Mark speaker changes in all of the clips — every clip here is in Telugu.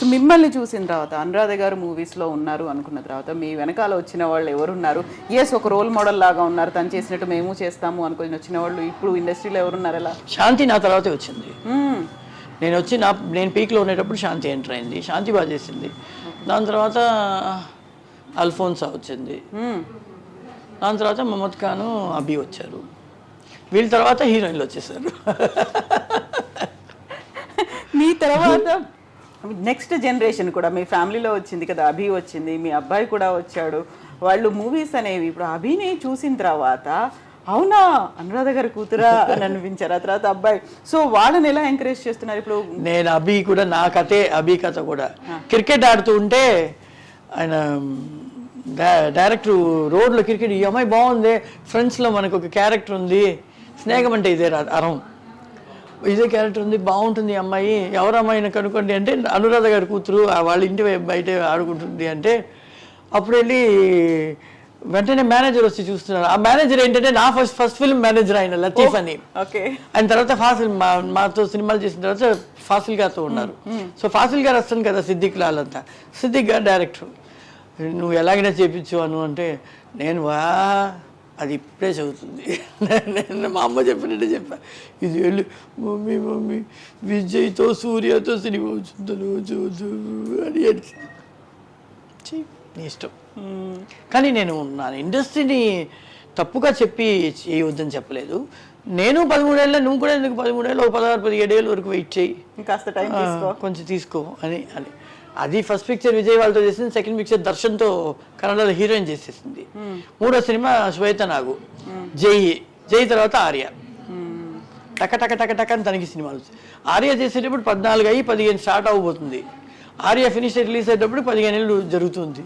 Speaker 1: సో మిమ్మల్ని చూసిన తర్వాత అనురాధ గారు మూవీస్లో ఉన్నారు అనుకున్న తర్వాత మీ వెనకాల వచ్చిన వాళ్ళు ఎవరున్నారు? ఎస్ ఒక రోల్ మోడల్ లాగా ఉన్నారు తను చేసినట్టు మేము చేస్తాము అనుకుని వచ్చిన వాళ్ళు ఇప్పుడు ఇండస్ట్రీలో ఎవరున్నారు ఎలా?
Speaker 2: శాంతి నా తర్వాతే వచ్చింది.
Speaker 1: మ్మ్.
Speaker 2: నేను వచ్చి నా నేను పీక్లో ఉండేటప్పుడు శాంతి ఎంటర్ అయింది. శాంతి బాగా చేసింది. దాని తర్వాత అల్ఫోన్సా వచ్చింది.
Speaker 1: మ్మ్.
Speaker 2: దాని తర్వాత మహమ్మద్ ఖాను అబీ వచ్చారు. వీళ్ళ తర్వాత హీరోయిన్లు వచ్చేసారు.
Speaker 1: మీ తర్వాత? నెక్స్ట్ జనరేషన్ కూడా మీ ఫ్యామిలీలో వచ్చింది కదా అభి వచ్చింది మీ అబ్బాయి కూడా వచ్చాడు. వాళ్ళు మూవీస్ అనేవి ఇప్పుడు అభిని చూసిన తర్వాత అవునా అనురాధ గారి కూతురా అని అనిపించారు. ఆ తర్వాత అబ్బాయి. సో వాళ్ళని ఎలా ఎంకరేజ్ చేస్తున్నారు? ఇప్పుడు
Speaker 2: నేను అభి కూడా నా కథే అభి కథ కూడా. క్రికెట్ ఆడుతూ ఉంటే ఆయన డైరెక్టర్ రోడ్లో క్రికెట్ ఈ అమ్మాయి బాగుంది. ఫ్రెండ్స్లో మనకు ఒక క్యారెక్టర్ ఉంది. స్నేహం అంటే ఇదే రా- అరం ఇదే క్యారెక్టర్ ఉంది బాగుంటుంది అమ్మాయి. ఎవరు అమ్మాయిని కనుక్కోండి అంటే అనురాధ గారి కూతురు ఆ వాళ్ళ ఇంటి బయట ఆడుకుంటుంది అంటే అప్పుడు వెళ్ళి వెంటనే మేనేజర్ వచ్చి చూస్తున్నారు. ఆ మేనేజర్ ఏంటంటే నా ఫస్ట్ ఫస్ట్ ఫిల్మ్ మేనేజర్ ఆయన లతీఫ్ అని.
Speaker 1: ఓకే.
Speaker 2: ఆయన తర్వాత ఫాసిల్ మా మాతో సినిమాలు చేసిన తర్వాత ఫాసిల్ గారితో ఉన్నారు. సో ఫాసిల్ గారు వస్తాను కదా సిద్దిక్ లాల్ అంతా. సిద్దిక్ గారు డైరెక్టర్ నువ్వు ఎలాగైనా చేపించు అను అంటే నేను వా అది ఇప్పుడే చదువుతుంది. నేను మా అమ్మ చెప్పినట్టే చెప్పా. ఇది వెళ్ళి. మమ్మీ మమ్మీ విజయ్తో సూర్యతో సినిమా వచ్చిందో చూదు అని. ఛీ, నీ ఇష్టం. కానీ నేను నా ఇండస్ట్రీని తప్పుగా చెప్పి చేయవద్దని చెప్పలేదు. నేను పదమూడేళ్ళ నువ్వు కూడా ఎందుకు పదమూడేళ్ళు ఒక పదహారు పదిహేడేళ్ళ వరకు వెయిట్ చేయి.
Speaker 1: ఇంకాస్త టైం
Speaker 2: కొంచెం తీసుకో అని అని. అది ఫస్ట్ పిక్చర్ విజయ్ వాళ్ళతో చేసింది సెకండ్ పిక్చర్ దర్శన్తో కన్నడలో హీరోయిన్ చేసేసింది. మూడో సినిమా శ్వేత నాగు జై జై తర్వాత ఆర్య. టక టక టక టక అని తనకి సినిమాలు ఆర్య చేసేటప్పుడు పద్నాలుగు అయ్యి పదిహేను స్టార్ట్ అవ్వబోతుంది. ఆర్య ఫినిష్ రిలీజ్ అయ్యేటప్పుడు పదిహేను ఏళ్ళు జరుగుతుంది.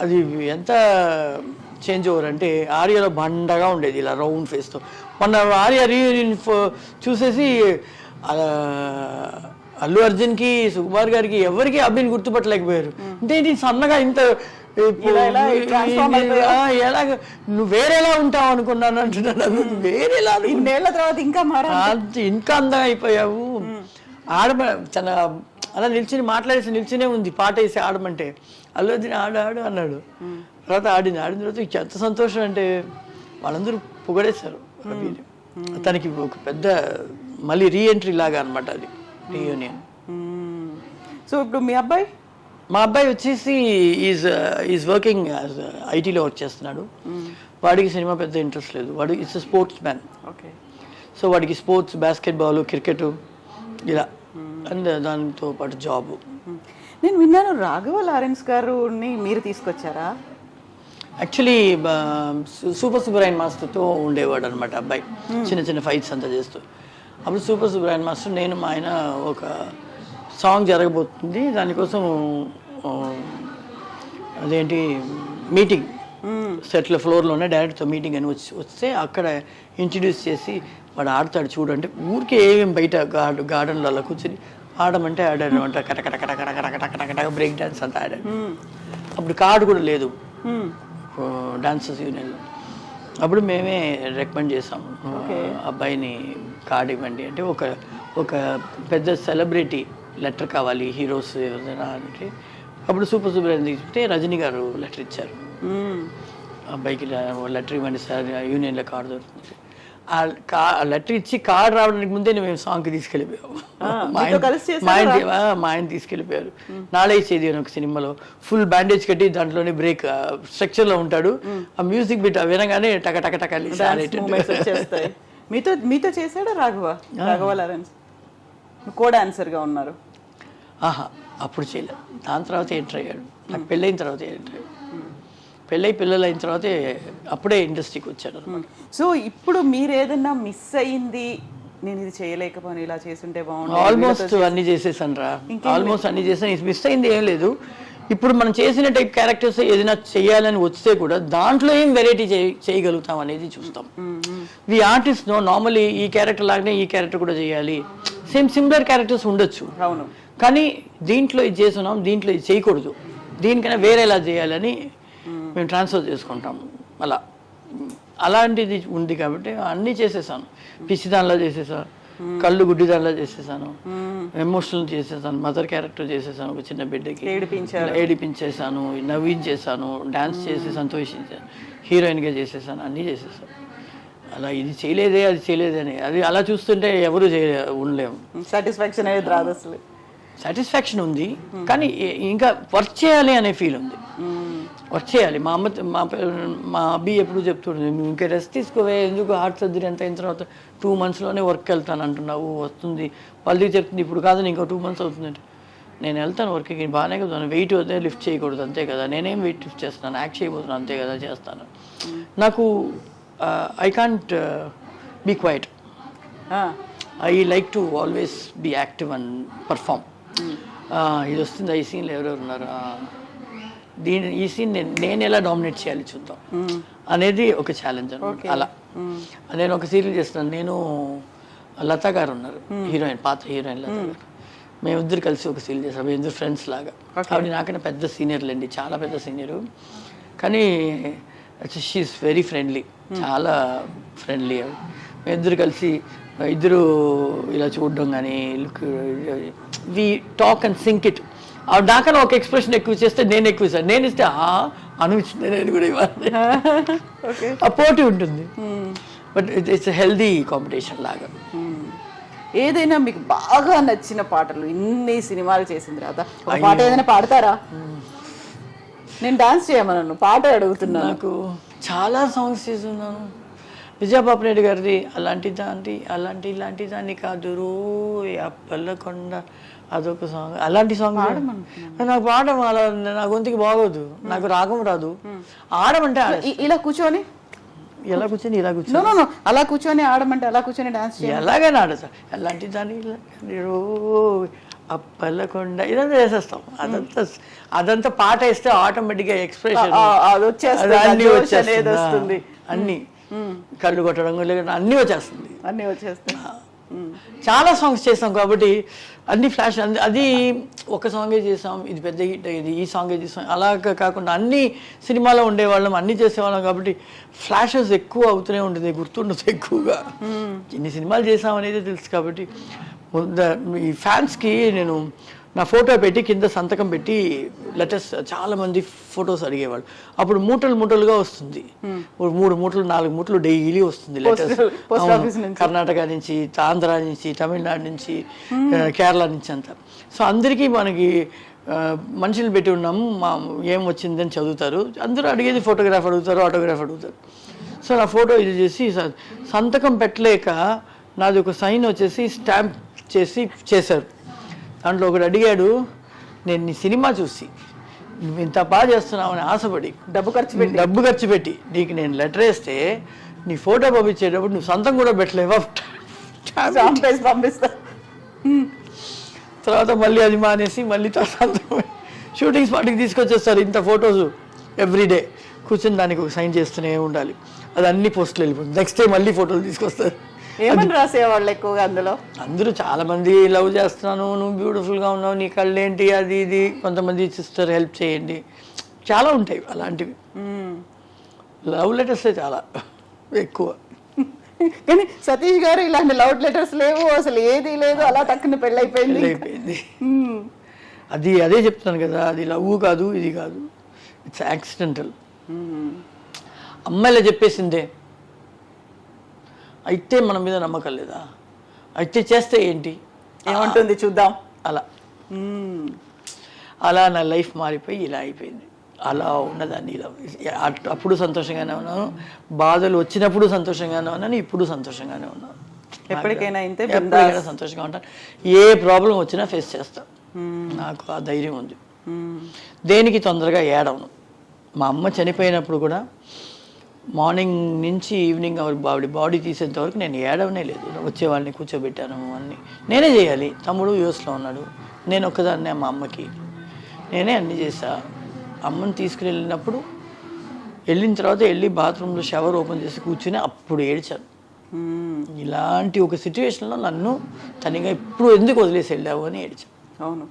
Speaker 2: అది ఎంత చేంజ్ ఓవర్ అంటే ఆర్యలో బండగా ఉండేది ఇలా రౌండ్ ఫేస్తో మొన్న ఆర్య రీయూనియన్ చూసేసి అల్లు అర్జున్కి సుకుమార్ గారికి ఎవరికి అభిని గుర్తుపట్టలేకపోయారు. అంటే ఇది సన్నగా ఇంత ఎలాగ నువ్వు వేరేలా ఉంటావు అనుకున్నాను అంటున్నాడు అవి వేరేలా.
Speaker 1: ఇన్నేళ్ళ తర్వాత ఇంకా మారా
Speaker 2: అంత ఇంకా అందంగా అయిపోయావు. ఆడమ తన అలా నిల్చుని మాట్లాడేసి నిల్చునే ఉంది పాట వేసి ఆడమంటే. అల్లు అర్జున్ ఆడు ఆడు అన్నాడు. తర్వాత ఆడింది. ఆడిన తర్వాత ఎంత సంతోషం అంటే వాళ్ళందరూ పొగడేశారు. తనకి ఒక పెద్ద మళ్ళీ రీఎంట్రీ లాగా అనమాట అది. రీయూనియన్
Speaker 1: సో ఇప్పుడు మీ అబ్బాయి?
Speaker 2: మా అబ్బాయి వచ్చేసి ఈజ్ ఈజ్ వర్కింగ్ ఐటీలో వర్క్ చేస్తున్నాడు. వాడికి సినిమా పెద్ద ఇంట్రెస్ట్ లేదు. వాడు it's sports man
Speaker 1: okay.
Speaker 2: So వాడికి స్పోర్ట్స్ బాస్కెట్బాల్ క్రికెట్ ఇలా. అండ్ దానితో పాటు జాబ్.
Speaker 1: నేను విన్నాను రాఘవ లారెన్స్ గారుని మీరు తీసుకొచ్చారా?
Speaker 2: యాక్చువల్లీ సూపర్ సుబ్రాయన్ మాస్టర్తో ఉండేవాడు అనమాట అబ్బాయి చిన్న చిన్న ఫైట్స్ అంతా చేస్తూ. అప్పుడు సూపర్ సుబ్రాయన్ మాస్టర్ నేను మా ఆయన ఒక సాంగ్ జరగబోతుంది. దానికోసం అదేంటి మీటింగ్ సెట్ల ఫ్లోర్లోనే డైరెక్ట్తో మీటింగ్ అని వచ్చి వస్తే అక్కడ ఇంట్రడ్యూస్ చేసి వాడు ఆడతాడు చూడంటే ఊరికే ఏమేమి బయట గార్డ్ గార్డెన్లో అలా కూర్చొని ఆడమంటే ఆడాడు అనమాట కటకట కటకట కటకట కటకట బ్రేక్ డాన్స్ అంతా ఆడాడు అప్పుడు కార్డు కూడా లేదు. డాన్సర్స్ యూనియన్లో. అప్పుడు మేమే రికమెండ్ చేసాం. అబ్బాయిని కార్డు ఇవ్వండి అంటే ఒక ఒక పెద్ద సెలబ్రిటీ లెటర్ కావాలి హీరోస్ ఎవరైనా అంటే. అప్పుడు సూపర్ సూపర్ అని తీసుకుంటే రజనీ గారు లెటర్ ఇచ్చారు. అబ్బాయికి లెటర్ ఇవ్వండి సార్ యూనియన్లో కార్డు దొరుకుతుంది. లెటర్ ఇచ్చి కార్డు రావడానికి ముందే మేము సాంగ్కి తీసుకెళ్ళిపోయాము మా ఆయన-? మా ఆయన తీసుకెళ్ళిపోయారు. నాడే చేది అని ఒక సినిమాలో. ఫుల్ బ్యాండేజ్ కట్టి దాంట్లోనే బ్రేక్ స్ట్రక్చర్లో ఉంటాడు. ఆ మ్యూజిక్ బిట్ వినగానే టక టక టక
Speaker 1: మీతో మీతో చేశాడా రాఘవ? రాఘవ లారెన్స్? కో డాన్సర్గా ఉన్నారు.
Speaker 2: ఆహా అప్పుడు చేయలేదు. దాని తర్వాత ఎంటర్ అయ్యాడు. నాకు పెళ్ళైన తర్వాత ఎంటర్ అయ్యాడు. పెళ్ళై పిల్లలు అయిన తర్వాతే అప్పుడే ఇండస్ట్రీకి వచ్చాడు అనమాట
Speaker 1: సో ఇప్పుడు మీరు ఏదన్నా మిస్ అయ్యింది నేను ఇది చేయలేకపోయాను ఇలా చేస్తుంటే బాగుండు
Speaker 2: ఆల్మోస్ట్ అన్ని చేసేసాను రా ఆల్మోస్ట్ అన్ని చేసాను మిస్ అయింది ఏం లేదు. ఇప్పుడు మనం చేసిన టైప్ క్యారెక్టర్స్ ఏదైనా చేయాలని వస్తే కూడా దాంట్లో ఏం వెరైటీ చేయగలుగుతాం అనేది చూస్తాం. ది ఆర్టిస్ట్ నో నార్మలీ ఈ క్యారెక్టర్ లాగానే ఈ క్యారెక్టర్ కూడా చేయాలి. సేమ్ సిమిలర్ క్యారెక్టర్స్ ఉండొచ్చు.
Speaker 1: అవును.
Speaker 2: కానీ దీంట్లో ఇది చేస్తున్నాం దీంట్లో ఇది చేయకూడదు. దీనికైనా వేరేలా చేయాలని మేము ట్రాన్స్ఫర్ చేసుకుంటాం. అలా. అలాంటిది ఉంది కాబట్టి అన్నీ చేసేసాను. పిచ్చిదానిలో చేసేసా కళ్ళు గుడ్డిదానిలా చేసేసాను. ఎమోషనల్ చేసేసాను. మదర్ క్యారెక్టర్ చేసేసాను ఒక చిన్న బిడ్డకి. ఏడిపించేసాను నవ్వించేసాను డాన్స్ చేసి సంతోషించాను. హీరోయిన్గా చేసేసాను అన్నీ చేసేసాను. అలా ఇది చేయలేదే అది చేయలేదే అని అది అలా చూస్తుంటే ఎవరు ఉండలేము.
Speaker 1: సాటిస్ఫాక్షన్ అనేది రాదు అసలు.
Speaker 2: సాటిస్ఫాక్షన్ ఉంది. కానీ ఇంకా వర్క్ చేయాలి అనే ఫీల్ ఉంది. వర్క్ చేయాలి మా అమ్మ మా మా అబ్బి ఎప్పుడు చెప్తుండే నువ్వు ఇంకా రెస్ట్ తీసుకోవే ఎందుకు హార్ట్ సర్జరీ ఎంత అయిన తర్వాత టూ మంత్స్లోనే వర్క్ వెళ్తాను అంటున్నావు వస్తుంది. వాళ్ళకి చెప్తుంది ఇప్పుడు కాదు ఇంకో టూ మంత్స్ అవుతుందంటే నేను వెళ్తాను వర్క్కి బాగానే కదా వెయిట్ వద్దే లిఫ్ట్ చేయకూడదు అంతే కదా. నేనేం వెయిట్ లిఫ్ట్ చేస్తున్నాను యాక్ట్ చేయబోతున్నాను అంతే కదా చేస్తాను. నాకు I can't be quiet. I like to always be active and perform. ఇది వస్తుంది ఈ సీన్లో ఎవరెవరు ఉన్నారు? దీని ఈ సీన్ నేను ఎలా డామినేట్ చేయాలి చూద్దాం. అనేది ఒక ఛాలెంజ్ అనమాట. అలా. నేను ఒక సీరియల్ చేస్తున్నాను. నేను లత గారు ఉన్నారు. హీరోయిన్ పాత హీరోయిన్ లత గారు. మేమిద్దరు కలిసి ఒక సీరియల్ చేస్తాం మేమిద్దరు ఫ్రెండ్స్ లాగా. ఆవిడ నాకన్నా పెద్ద సీనియర్లు అండి చాలా పెద్ద సీనియరు కానీ షీఈస్ వెరీ ఫ్రెండ్లీ చాలా ఫ్రెండ్లీ మేమిద్దరు కలిసి ఇద్దరు ఇలా చూడడం కానీ look we talk and sync it ఆవిడ నాకన్నా ఒక ఎక్స్ప్రెషన్ ఎక్కువ చేస్తే నేను ఎక్కువ ఇస్తాను నేను ఇస్తే ఆ అనిపించింది నేను కూడా ఇవ్వాలి. ఆ పోటీ ఉంటుంది. బట్ ఇట్స్ హెల్దీ కాంపిటీషన్ లాగా.
Speaker 1: ఏదైనా మీకు బాగా నచ్చిన పాటలు ఇన్ని సినిమాలు చేసిన తర్వాత ఒక పాట ఏదైనా పాడతారా? నేను డాన్స్ చేయమన్నాను పాట అడుగుతున్నాను.
Speaker 2: నాకు చాలా సాంగ్స్ చేస్తున్నాను. విజయపాపరెడ్డి గారిది అలాంటి దాంటి అలాంటి ఇలాంటి దాన్ని కాదు రో అప్పల్లకొండ అదొక సాంగ్ అలాంటి సాంగ్ నాకు పాడడం అలా నా గొంతుకి బాగోదు. నాకు రాగం రాదు. ఆడమంటే
Speaker 1: ఇలా కూర్చొని?
Speaker 2: ఎలా కూర్చొని ఇలా కూర్చొని?
Speaker 1: అలా కూర్చొని ఆడమంటే అలా కూర్చొని డాన్స్
Speaker 2: ఎలాగైనా ఆడతా ఇలా రో అప్పల్లకొండ ఇదంతా చేసేస్తాం. అదంతా అదంతా పాట వేస్తే ఆటోమేటిక్గా ఎక్స్ప్రెషన్ అన్ని వచ్చేస్తుంది. అన్ని. కళ్ళు కొట్టడం లేకుండా అన్ని వచ్చేస్తుంది.
Speaker 1: అన్నీ వచ్చేస్తాయి.
Speaker 2: చాలా సాంగ్స్ చేసాం కాబట్టి అన్ని ఫ్లాష్ అది ఒక సాంగే చేసాం ఇది పెద్ద హిట్ ఇది ఈ సాంగే చేసాం అలాగా కాకుండా అన్ని సినిమాలో ఉండేవాళ్ళం అన్ని చేసేవాళ్ళం కాబట్టి ఫ్లాషెస్ ఎక్కువ అవుతూనే ఉంటుంది గుర్తుండదు ఎక్కువగా. ఎన్ని సినిమాలు చేసాం అనేది తెలుసు కాబట్టి ఈ ఫ్యాన్స్కి నేను నా ఫోటో పెట్టి కింద సంతకం పెట్టి లెటర్స్ చాలా మంది ఫొటోస్ అడిగేవాళ్ళు. అప్పుడు మూటలు మూటలుగా వస్తుంది. ఓ మూడు మూటలు నాలుగు మూటలు డైలీ వస్తుంది లెటర్స్. కర్ణాటక నుంచి ఆంధ్ర నుంచి తమిళనాడు నుంచి ఆ, కేరళ నుంచి అంతా. సో అందరికీ మనకి మనుషులు పెట్టి ఉన్నాము మా ఏం వచ్చిందని చదువుతారు. అందరూ అడిగేది ఫోటోగ్రాఫ్ అడుగుతారు ఆటోగ్రాఫ్ అడుగుతారు. సో నా ఫోటో ఇది చేసి సంతకం పెట్టలేక నాది ఒక సైన్ వచ్చేసి స్టాంప్ చేసి చేశారు. దాంట్లో ఒకడు అడిగాడు నేను నీ సినిమా చూసి నువ్వు ఇంత బాగా చేస్తున్నావు అని ఆశపడి
Speaker 1: డబ్బు ఖర్చు పెట్టి.
Speaker 2: డబ్బు ఖర్చు పెట్టి నీకు నేను లెటర్ వేస్తే నీ ఫోటో పంపించేటప్పుడు నువ్వు సొంతం కూడా పెట్టలేవా?
Speaker 1: పంపిస్తా.
Speaker 2: తర్వాత mళ్ళీ అది మానేసి మళ్ళీ తర్వాత షూటింగ్ స్పాట్కి తీసుకొచ్చేస్తారు ఇంత ఫొటోస్ ఎవ్రీడే కూర్చొని దానికి ఒక సైన్ చేస్తూనే ఉండాలి. అది అన్ని పోస్టులు వెళ్ళిపోతుంది. నెక్స్ట్ డే మళ్ళీ ఫోటోలు తీసుకొస్తారు.
Speaker 1: ఏమని రాసేవాళ్ళు ఎక్కువగా అందులో?
Speaker 2: అందరూ చాలా మంది లవ్ చేస్తున్నాను నువ్వు బ్యూటిఫుల్గా ఉన్నావు నీ కళ్ళు ఏంటి అది ఇది కొంతమంది సిస్టర్ హెల్ప్ చేయండి. చాలా ఉంటాయి అలాంటివి. లవ్ లెటర్సే చాలా ఎక్కువ.
Speaker 1: కానీ సతీష్ గారు ఇలాంటి లవ్ లెటర్స్ లేవు అసలు ఏది లేదు అలా టక్కున పెళ్ళైపోయింది.
Speaker 2: అయిపోయింది అది అదే చెప్తున్నాను కదా అది లవ్ కాదు ఇది కాదు ఇట్స్ యాక్సిడెంటల్. అమ్మాయిలా చెప్పేసిందే అయితే మన మీద నమ్మకం లేదా? అయితే చేస్తే ఏంటి?
Speaker 1: ఏమంటుంది? చూద్దాం.
Speaker 2: అలా. అలా నా లైఫ్ మారిపోయి ఇలా అయిపోయింది. అలా ఉన్నదాన్ని ఇలా అప్పుడు సంతోషంగానే ఉన్నాను. బాధలు వచ్చినప్పుడు సంతోషంగానే ఉన్నాను. ఇప్పుడు సంతోషంగానే ఉన్నాను.
Speaker 1: ఎప్పటికైనా ఇంతే
Speaker 2: ఎప్పటికైనా సంతోషంగా ఉంటాను. ఏ ప్రాబ్లం వచ్చినా ఫేస్ చేస్తాను నాకు ఆ ధైర్యం ఉంది. దేనికి తొందరగా ఏడవను? మా అమ్మ చనిపోయినప్పుడు కూడా మార్నింగ్ నుంచి ఈవినింగ్ ఆవిడ బాడీ తీసేంత వరకు నేను ఏడవనే లేదు. వచ్చేవాళ్ళని కూర్చోబెట్టాను అన్ని. నేనే చేయాలి. తమ్ముడు యూఎస్లో ఉన్నాడు. నేను ఒక్కదాన్నే మా అమ్మకి. నేనే అన్ని చేసా అమ్మని తీసుకుని వెళ్ళినప్పుడు వెళ్ళిన తర్వాత వెళ్ళి బాత్రూంలో షవర్ ఓపెన్ చేసి కూర్చుని అప్పుడు ఏడ్చాను. ఇలాంటి ఒక సిచ్యువేషన్లో నన్ను తనిగా ఇప్పుడు ఎందుకు వదిలేసి వెళ్ళావు అని ఏడ్చాను.
Speaker 1: అవును.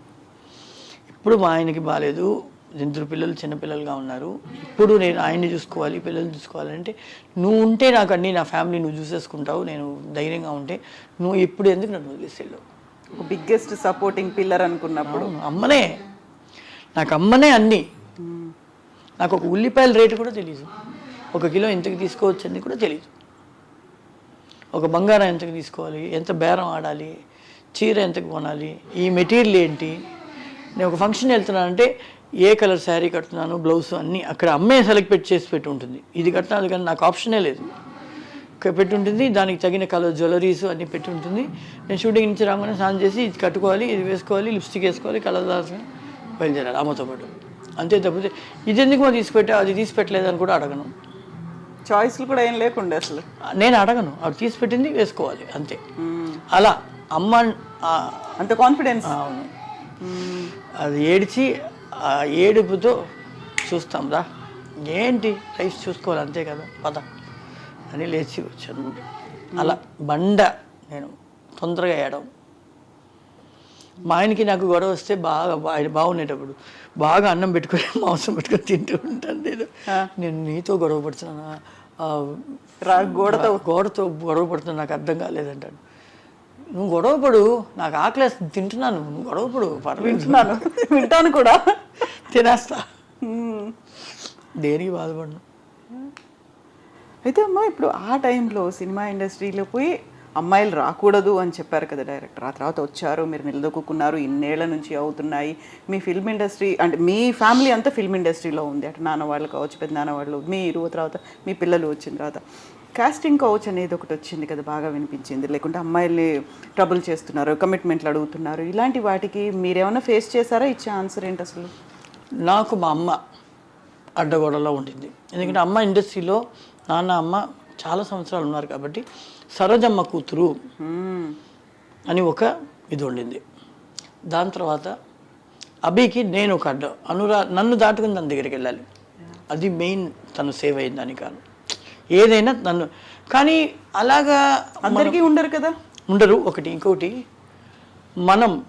Speaker 2: ఇప్పుడు మా ఆయనకి బాగాలేదు ఇద్దరు పిల్లలు చిన్నపిల్లలుగా ఉన్నారు. ఇప్పుడు నేను ఆయన్ని చూసుకోవాలి పిల్లల్ని చూసుకోవాలంటే నువ్వు ఉంటే నాకు అన్నీ నా ఫ్యామిలీ నువ్వు చూసేసుకుంటావు నేను ధైర్యంగా ఉంటే నువ్వు ఇప్పుడు ఎందుకు నన్ను వదిలేసేళ్ళు
Speaker 1: బిగ్గెస్ట్ సపోర్టింగ్ పిల్లర్ అనుకున్నప్పుడు.
Speaker 2: అమ్మనే. నాకు అమ్మనే అన్నీ. నాకు ఒక ఉల్లిపాయల రేటు కూడా తెలియదు ఒక కిలో ఎంతకు తీసుకోవచ్చు అని కూడా తెలియదు ఒక బంగారం ఎంతకు తీసుకోవాలి ఎంత బేరం ఆడాలి చీర ఎంతకు కొనాలి ఈ మెటీరియల్ ఏంటి? నేను ఒక ఫంక్షన్ వెళ్తున్నానంటే ఏ కలర్ శారీ కడుతున్నాను బ్లౌజ్ అన్నీ అక్కడ అమ్మే సెలెక్ట్ పెట్టి చేసి పెట్టి ఉంటుంది ఇది కట్టినాలి కానీ నాకు ఆప్షనే లేదు. ఇక్కడ పెట్టి ఉంటుంది దానికి తగిన కలర్ జ్యువెలరీస్ అన్నీ పెట్టి ఉంటుంది నేను షూటింగ్ నుంచి రాగానే స్నానం చేసి ఇది కట్టుకోవాలి ఇది వేసుకోవాలి లిప్స్టిక్ వేసుకోవాలి కలర్ దాల్చుకొని బయలుదేరాలి అమ్మతో పాటు. అంతే తప్పితే ఇది ఎందుకు మా తీసి పెట్టా అది తీసి పెట్టలేదని కూడా అడగను.
Speaker 1: చాయిస్లు కూడా ఏం లేకుండే అసలు.
Speaker 2: నేను అడగను. అవి తీసి పెట్టింది వేసుకోవాలి అంతే. అలా అమ్మ
Speaker 1: అంత కాన్ఫిడెన్స్
Speaker 2: అవును. అది ఏడిచి ఏడుపుతో చూస్తాం రా. ఏంటి? లైఫ్ చూసుకోవాలి అంతే కదా? పద. అని లేచి వచ్చాను. అలా బండ నేను తొందరగా ఏడవం మా ఆయనకి నాకు గొడవ వస్తే బాగా ఆయన బాగుండేటప్పుడు బాగా అన్నం పెట్టుకొని మాంసం పెట్టుకొని తింటూ ఉంటాను నేను. నేను నీతో గొడవ పడుతున్నానా?
Speaker 1: గోడతో.
Speaker 2: గోడతో గొడవ పడుతున్నా నాకు అర్థం కాలేదంటాడు. నువ్వు గొడవ పడు నాకు ఆకలి తింటున్నాను నువ్వు గొడవ పడు పర్లేదు.
Speaker 1: వింటున్నాను. వింటాను కూడా.
Speaker 2: తినేస్తా. దేనికి బాధపడను.
Speaker 1: అయితే అమ్మ ఇప్పుడు ఆ టైంలో సినిమా ఇండస్ట్రీలో పోయి అమ్మాయిలు రాకూడదు అని చెప్పారు కదా డైరెక్టర్. ఆ తర్వాత వచ్చారు మీరు నిలదొక్కున్నారు ఇన్నేళ్ళ నుంచి అవుతున్నాయి. మీ ఫిల్మ్ ఇండస్ట్రీ అంటే మీ ఫ్యామిలీ అంతా ఫిల్మ్ ఇండస్ట్రీలో ఉంది. అటు నాన్న వాళ్ళు కావచ్చు పెద్ద నాన్న వాళ్ళు మీరు తర్వాత మీ పిల్లలు వచ్చిన తర్వాత. కాస్టింగ్ కౌచ్ అనేది ఒకటి వచ్చింది కదా బాగా వినిపించింది. లేకుంటే అమ్మాయిల్ని ట్రబుల్ చేస్తున్నారు కమిట్మెంట్లు అడుగుతున్నారు. ఇలాంటి వాటికి మీరేమైనా ఫేస్ చేశారా? ఇచ్చే ఆన్సర్ ఏంటి అసలు?
Speaker 2: నాకు మా అమ్మ అడ్డగోడలో ఉండింది. ఎందుకంటే అమ్మ ఇండస్ట్రీలో నాన్న అమ్మ చాలా సంవత్సరాలు ఉన్నారు కాబట్టి సరోజమ్మ కూతురు. అని ఒక ఇది ఉండింది. దాని తర్వాత అభికి నేను ఒక అడ్డ అనురా నన్ను దాటుకుని తన దగ్గరికి వెళ్ళాలి. అది మెయిన్ తను సేవ్ అయిందని కాదు ఏదైనా నన్ను కానీ అలాగా
Speaker 1: అందరికీ ఉండరు కదా?
Speaker 2: ఉండరు. ఒకటి ఇంకోటి మనం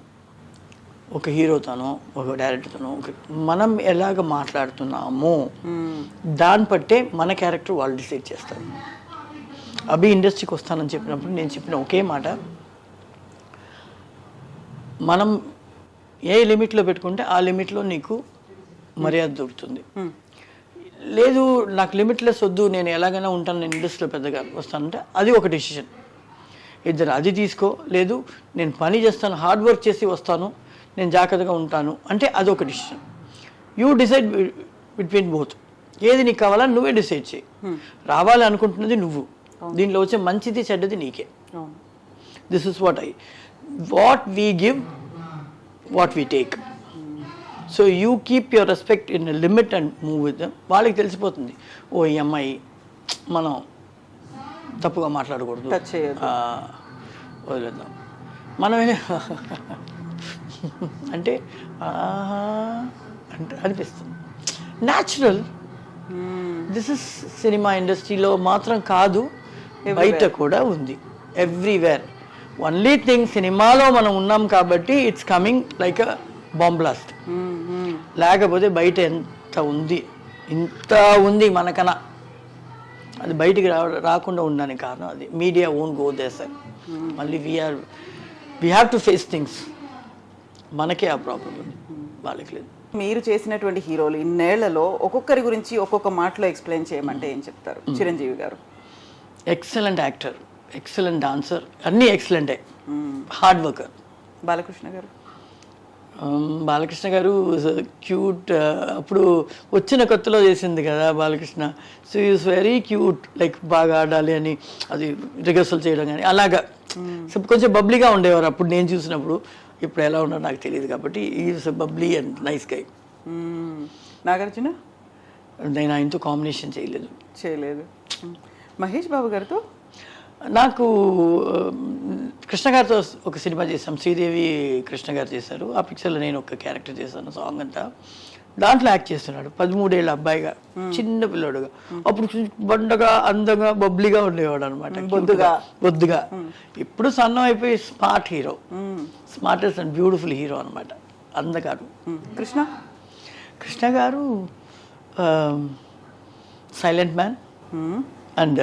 Speaker 2: ఒక హీరోతోనో ఒక డైరెక్టర్తోనో ఒక మనం ఎలాగ మాట్లాడుతున్నామో దాన్ని బట్టే మన క్యారెక్టర్ వాళ్ళు డిసైడ్ చేస్తారు. అభి ఇండస్ట్రీకి వస్తానని చెప్పినప్పుడు నేను చెప్పిన ఒకే మాట. మనం ఏ లిమిట్లో పెట్టుకుంటే ఆ లిమిట్లో నీకు మర్యాద దొరుకుతుంది. లేదు నాకు లిమిట్లెస్ వద్దు నేను ఎలాగైనా ఉంటాను నేను ఇండస్ట్రీలో పెద్దగా వస్తానంటే అది ఒక డెసిషన్. ఇద్దరు అది తీసుకో లేదు నేను పని చేస్తాను హార్డ్ వర్క్ చేసి వస్తాను నేను జాగ్రత్తగా ఉంటాను అంటే అది ఒక decision you decide between both ఏది నీకు కావాలని నువ్వే డిసైడ్ చేయి. రావాలి అనుకుంటున్నది నువ్వు. దీంట్లో వచ్చే మంచిది చెడ్డది నీకే. This is what I what we give what we take so you keep your respect in limit and move with వాళ్ళకి తెలిసిపోతుంది. ఓ ఈ అమ్మాయి మనం తప్పుగా మాట్లాడకూడదు. వదిలేద్దాం. మనం ఏ- అంటే అంటే అనిపిస్తుంది. న్యాచురల్ దిస్ ఇస్ సినిమా ఇండస్ట్రీలో మాత్రం కాదు బయట కూడా ఉంది. ఎవ్రీవేర్ ఓన్లీ థింగ్ సినిమాలో మనం ఉన్నాం కాబట్టి it's coming like a bomb blast
Speaker 1: hmm, hmm.
Speaker 2: లేకపోతే బయట ఎంత ఉంది? ఇంత ఉంది మనకన్నా. అది బయటికి రా రాకుండా ఉండడానికి కారణం అది. Media own go they sir మళ్ళీ we're we have to face things మనకే ఆ ప్రాబ్లం ఉంది. వాళ్ళకి లేదు.
Speaker 1: మీరు చేసినటువంటి హీరోలు ఇన్నేళ్ళలో ఒక్కొక్కరి గురించి ఒక్కొక్క మాటలో ఎక్స్ప్లెయిన్ చేయమంటే ఏం చెప్తారు? Chiranjeevi garu.
Speaker 2: Excellent actor excellent dancer అన్నీ ఎక్సలెంటే హార్డ్ వర్కర్
Speaker 1: బాలకృష్ణ గారు.
Speaker 2: బాలకృష్ణ గారు క్యూట్ అప్పుడు వచ్చిన కొత్తలో చేసింది కదా Balakrishna. So is very cute like బాగా ఆడాలి అని అది రిహర్సల్ చేయడం కానీ అలాగా. సో కొంచెం బబ్లీగా ఉండేవారు అప్పుడు నేను చూసినప్పుడు. ఇప్పుడు ఎలా ఉన్నారో నాకు తెలియదు కాబట్టి is bubbly and nice guy.
Speaker 1: Nagarjuna?
Speaker 2: నేను ఆయనతో కాంబినేషన్ చేయలేదు.
Speaker 1: చేయలేదు. మహేష్ బాబు గారితో?
Speaker 2: నాకు కృష్ణ గారితో ఒక సినిమా చేసాం శ్రీదేవి కృష్ణ గారు చేశారు. ఆ పిక్చర్లో నేను ఒక క్యారెక్టర్ చేశాను సాంగ్ అంతా. దాంట్లో యాక్ట్ చేస్తున్నాడు. పదమూడేళ్ళ అబ్బాయిగా. చిన్న పిల్లోడుగా. అప్పుడు బండగా అందంగా బబ్లీగా ఉండేవాడు అనమాట
Speaker 1: బొద్దుగా.
Speaker 2: బొద్దుగా. ఇప్పుడు సన్నం అయిపోయి smart hero. Smartest and beautiful hero అనమాట అందగాడు.
Speaker 1: మ్మ్. Krishna?
Speaker 2: Krishna garu silent man. And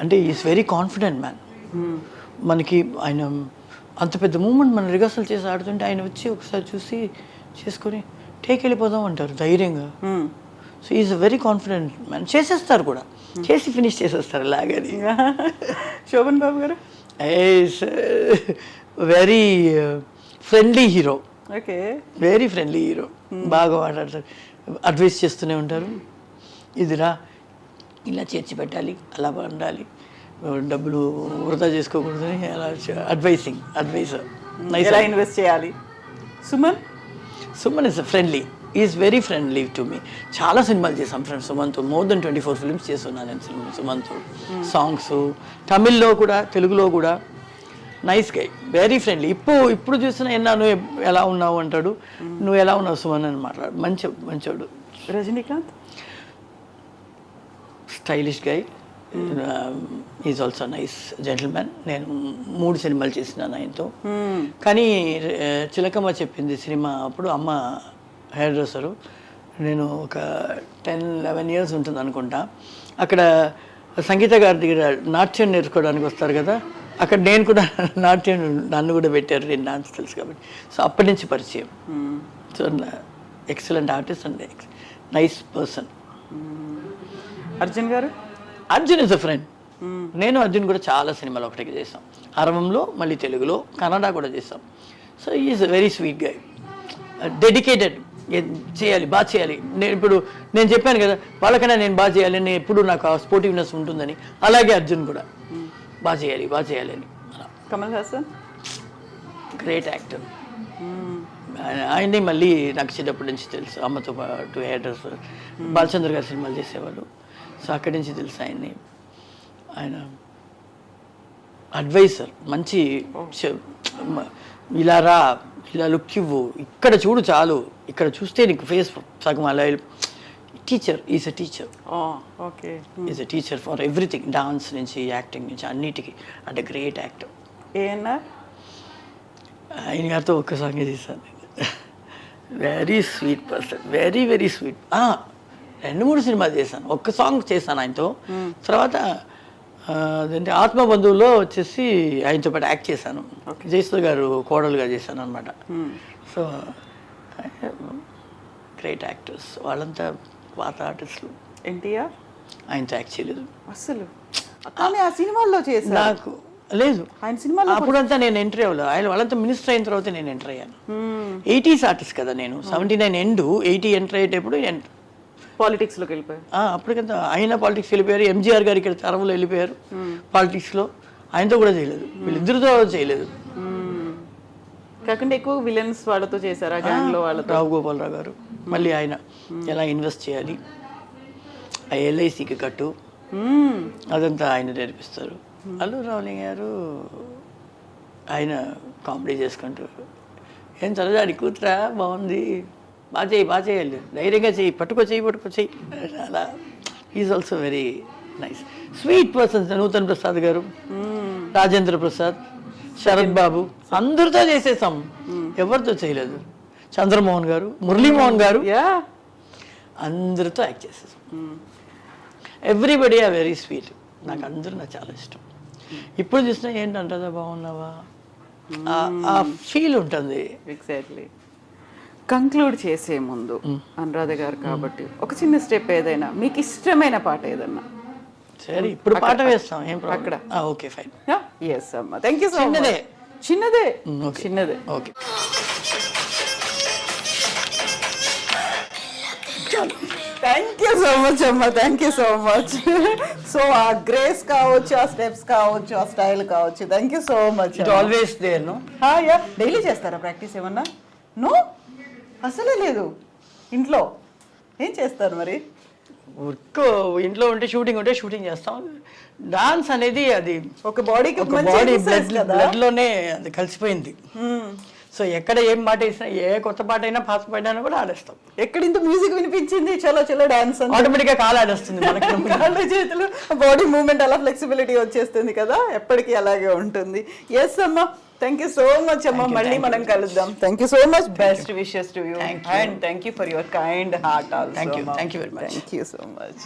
Speaker 2: అంటే ఈస్ వెరీ కాన్ఫిడెంట్ మ్యాన్. మనకి ఆయన అంత పెద్ద మూమెంట్ మనం రిహర్సల్ చేసి ఆడుతుంటే ఆయన వచ్చి ఒకసారి చూసి చేసుకొని టేక్ వెళ్ళిపోదాం అంటారు ధైర్యంగా. So is very confident man చేసేస్తారు కూడా. చేసి ఫినిష్ చేసేస్తారు లాగని.
Speaker 1: Shoban Babu garu?
Speaker 2: Very friendly hero
Speaker 1: okay.
Speaker 2: Very friendly hero బాగా మాట్లాడతారు. అడ్వైస్ చేస్తూనే ఉంటారు. ఇదిరా ఇలా చేర్చి పెట్టాలి అలా ఉండాలి డబ్బులు వృధా చేసుకోకూడదు అలా అడ్వైసింగ్
Speaker 1: ఎలా ఇన్వెస్ట్ చేయాలి? Suman?
Speaker 2: Suman is friendly is very friendly to me చాలా సినిమాలు చేసాం friends సుమన్తో more than twenty four films చేస్తున్నాను నేను సినిమా సుమన్తో సాంగ్స్ తమిళ్ళో కూడా తెలుగులో కూడా. నైస్ గై వెరీ ఫ్రెండ్లీ ఇప్పుడు ఇప్పుడు చూసిన ఎన్నా నువ్వు ఎలా ఉన్నావు అంటాడు? నువ్వు ఎలా ఉన్నావు సుమన్ అని మాట్లాడు. మంచి మంచోడు.
Speaker 1: Rajinikanth?
Speaker 2: Stylish guy is also nice gentlemen నేను మూడు సినిమాలు చేసినాను ఆయనతో. కానీ ఆ, చిలకమ్మ చెప్పింది సినిమా అప్పుడు అమ్మ హెయిర్ డ్రెస్సరు నేను ఒక టెన్ లెవెన్ ఇయర్స్ ఉంటుంది అనుకుంటా. అక్కడ సంగీత గారి దగ్గర నాట్యం నేర్చుకోవడానికి వస్తారు కదా అక్కడ నేను కూడా నాట్యం నన్ను కూడా పెట్టారు నేను డాన్స్ తెలుసు కాబట్టి. సో అప్పటి నుంచి పరిచయం. So excellent artist and nice person.
Speaker 1: Arjun garu?
Speaker 2: Arjun is a friend నేను అర్జున్ కూడా చాలా సినిమాలు ఒకటికి చేసాం అరవంలో మళ్ళీ తెలుగులో కన్నడ కూడా చేసాం so is a very sweet guy dedicated చేయాలి బాగా చేయాలి. నేను ఇప్పుడు నేను చెప్పాను కదా వాళ్ళకన్నా నేను బాగా చేయాలి నేను ఎప్పుడు నాకు ఆ స్పోర్టివ్నెస్ ఉంటుందని. అలాగే అర్జున్ కూడా. బాగా చేయాలి బాగా చేయాలి అని.
Speaker 1: కమల్ హాసన్?
Speaker 2: గ్రేట్ యాక్టర్ ఆయన్ని మళ్ళీ నాకు చిన్నప్పటి నుంచి తెలుసు. అమ్మతో పాటు హేటర్స్ బాలచంద్ర గారి సినిమాలు చేసేవాళ్ళు. సో అక్కడి నుంచి తెలుసు ఆయన్ని? ఆయన అడ్వైజర్ మంచి ఇలా రా ఇలా లుక్ ఇవ్వు ఇక్కడ చూడు చాలు ఇక్కడ చూస్తే నీకు ఫేస్ సగం అలా teacher is a teacher.
Speaker 1: Okay.
Speaker 2: Is a teacher for everything dance నుంచి యాక్టింగ్ నుంచి అన్నిటికీ అంటే గ్రేట్ యాక్టర్.
Speaker 1: ఏఎన్ఆర్
Speaker 2: ఆయన గారితో ఒక్క సాంగ్ చేశాను very sweet person very very sweet రెండు మూడు సినిమాలు చేశాను. ఒక్క సాంగ్ చేశాను ఆయనతో. తర్వాత అదేంటి ఆత్మ బంధువులో వచ్చేసి ఆయనతో పాటు యాక్ట్ చేశాను. జయసుధ గారు కోడలుగా చేశాను అనమాట సో గ్రేట్ యాక్టర్స్ వాళ్ళంతా పాత ఆర్టిస్టులు
Speaker 1: ఎన్టీఆర్?
Speaker 2: ఆయనతో యాక్ట్ చేయలేదు.
Speaker 1: అసలు కానీ ఆ సినిమాల్లో చేశారు.
Speaker 2: నాకు లేదు.
Speaker 1: ఆయన సినిమాలో
Speaker 2: అప్పుడంతా నేను ఎంట్రీ అవ్వలేదు. ఆయన వాళ్ళంతా మినిస్టర్ అయిన తర్వాత నేను ఎంటర్ అయ్యాను. ఎయిటీస్ ఆర్టిస్ట్ కదా నేను. Seventy nine and eighty enter అయ్యేటప్పుడు
Speaker 1: పాలిటిక్స్లోకి వెళ్ళిపోయారు.
Speaker 2: అప్పటికంతా ఆయన పాలిటిక్స్ వెళ్ళిపోయారు ఎంజీఆర్ గారు ఇక్కడ తరములో వెళ్ళిపోయారు పాలిటిక్స్లో ఆయనతో కూడా చేయలేదు. వీళ్ళిద్దరితో చేయలేదు.
Speaker 1: కాకుండా ఎక్కువ విలన్స్ వాళ్ళతో చేశారు ఆ గ్యాంగ్లో వాళ్ళతో?
Speaker 2: రావు గోపాలరావు గారు. మళ్ళీ ఆయన ఎలా ఇన్వెస్ట్ చేయాలి? ఆ ఎల్ఐసికి కట్టు. అదంతా ఆయన నేర్పిస్తారు. అల్లు రావులి గారు ఆయన కామెడీ చేసుకుంటూ ఏం చల్లదాడి కూతురా? బాగుంది. బాగా చేయి బాగా చేయాలి ధైర్యంగా చెయ్యి పట్టుకో చెయ్యి పట్టుకో చెయ్యి అలా is also very nice sweet persons Nutan Prasad garu. Rajendra Prasad Sarath బాబు. అందరితో చేసేసాం. ఎవరితో చేయలేదు? చంద్రమోహన్ గారు మురళీమోహన్ గారు.
Speaker 1: యా
Speaker 2: అందరితో యాక్ట్ చేసేసాం. ఎవ్రీబడి ఆర్ వెరీ స్వీట్ నాకు అందరూ నాకు చాలా ఇష్టం. ఇప్పుడు చూసినా ఏంటంటుందా బాగున్నావా? ఆ- ఆ ఫీల్ ఉంటుంది.
Speaker 1: ఎగ్జాక్ట్లీ కంక్లూడ్ చేసే ముందు అనురాధ గారు కాబట్టి ఒక చిన్న స్టెప్ ఏదైనా మీకు ఇష్టమైన పాట ఏదన్నా?
Speaker 2: సరే ఇప్పుడు పాట వేస్తాం ఏం
Speaker 1: అక్కడ.
Speaker 2: ఓకే ఫైన్
Speaker 1: ఎస్ అమ్మా. థ్యాంక్ యూ సో
Speaker 2: చిన్నదే.
Speaker 1: చిన్నదే. చిన్నదే.
Speaker 2: Okay.
Speaker 1: Thank you so much అమ్మా. Thank you so much so ఆ గ్రేస్ కావచ్చు ఆ స్టెప్స్ కావచ్చు ఆ స్టైల్ కావచ్చు. Thank you so much
Speaker 2: always there no
Speaker 1: yeah daily చేస్తారా ప్రాక్టీస్ ఏమన్నా? నో అసలే లేదు. ఇంట్లో ఏం చేస్తారు మరి?
Speaker 2: వర్క్ ఇంట్లో ఉంటే షూటింగ్ ఉంటే షూటింగ్ చేస్తాం. డాన్స్ అనేది అది
Speaker 1: ఒక బాడీకి
Speaker 2: ఒక బాడీ బ్లడ్ బ్లడ్లోనే అది కలిసిపోయింది. సో ఎక్కడ ఏం పాట వేసినా ఏ కొత్త పాట అయినా పాత పాట అయినా కూడా ఆడేస్తాం.
Speaker 1: ఎక్కడ ఇంత మ్యూజిక్ వినిపించింది? చలో చలో డాన్స్
Speaker 2: ఆటోమేటిక్గా కాలు ఆడేస్తుంది
Speaker 1: కాళ్ళు చేతులు బాడీ మూమెంట్ అలా ఫ్లెక్సిబిలిటీ వచ్చేస్తుంది కదా? ఎప్పటికీ అలాగే ఉంటుంది. ఎస్ అమ్మా. థ్యాంక్ యూ సో మచ్ అమ్మా. మళ్ళీ
Speaker 2: thank you.
Speaker 1: మనం కలుద్దాం thank you so much best wishes to you
Speaker 2: Thank you.
Speaker 1: And thank you for your kind heart also
Speaker 2: Thank you. Thank you very much.
Speaker 1: Thank you so much